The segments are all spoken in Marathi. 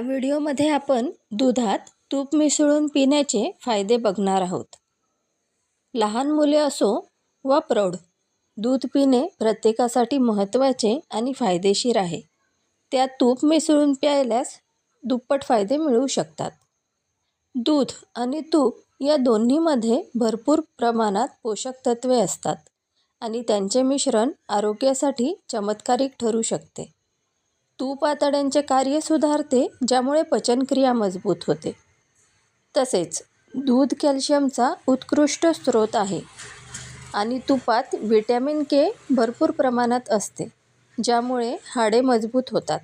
व्हिडिओमध्ये आपण दुधात तूप मिसळून पिण्याचे फायदे बघणार आहोत. लहान मुले असो वा प्रौढ दूध पिणे प्रत्येकासाठी महत्त्वाचे आणि फायदेशीर आहे. त्यात तूप मिसळून प्यायल्यास दुप्पट फायदे मिळू शकतात. दूध आणि तूप या दोन्हीमध्ये भरपूर प्रमाणात पोषक तत्वे असतात आणि त्यांचे मिश्रण आरोग्यासाठी चमत्कारिक ठरू शकते. तूप आतड्यांचे कार्य सुधारते ज्यामुळे पचनक्रिया मजबूत होते. तसेच दूध कॅल्शियमचा उत्कृष्ट स्रोत आहे आणि तुपात विटॅमिन के भरपूर प्रमाणात असते ज्यामुळे हाडे मजबूत होतात.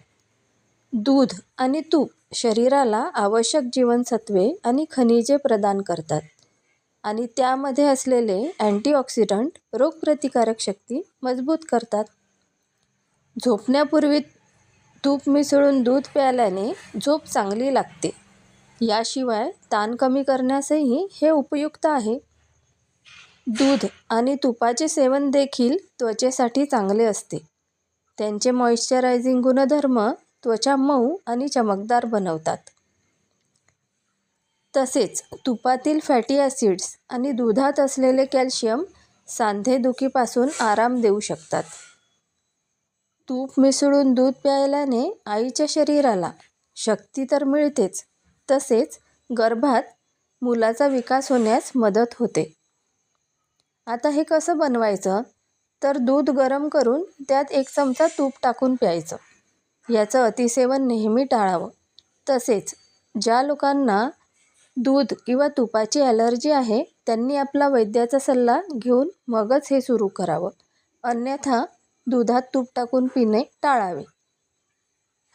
दूध आणि तूप शरीराला आवश्यक जीवनसत्वे आणि खनिजे प्रदान करतात आणि त्यामध्ये असलेले अँटीऑक्सिडंट रोगप्रतिकारक शक्ती मजबूत करतात. झोपण्यापूर्वी तूप मिसळून दूध प्यायल्याने झोप चांगली लागते. याशिवाय ताण कमी करण्यासही हे उपयुक्त आहे. दूध आणि तुपाचे सेवन देखील त्वचेसाठी चांगले असते. त्यांचे मॉइश्चरायझिंग गुणधर्म त्वचा मऊ आणि चमकदार बनवतात. तसेच तुपातील फॅटी ॲसिड्स आणि दुधात असलेले कॅल्शियम सांधेदुखीपासून आराम देऊ शकतात. तूप मिसळून दूध प्यायल्याने आईच्या शरीराला शक्ती तर मिळतेच. तसेच गर्भात मुलाचा विकास होण्यास मदत होते. आता हे कसं बनवायचं? तर दूध गरम करून त्यात एक चमचा तूप टाकून प्यायचं. याचं अतिसेवन नेहमी टाळावं. तसेच ज्या लोकांना दूध किंवा तुपाची ॲलर्जी आहे त्यांनी आपला वैद्याचा सल्ला घेऊन मगच हे सुरू करावं. अन्यथा दुधात तूप टाकून पिणे टाळावे.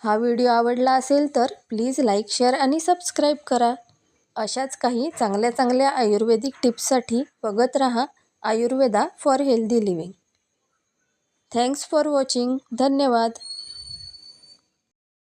हा व्हिडिओ आवडला असेल तर प्लीज लाईक शेअर आणि सबस्क्राईब करा. अशाच काही चांगल्या चांगल्या आयुर्वेदिक टिप्ससाठी बघत रहा Ayurveda for healthy living. Thanks for watching. धन्यवाद.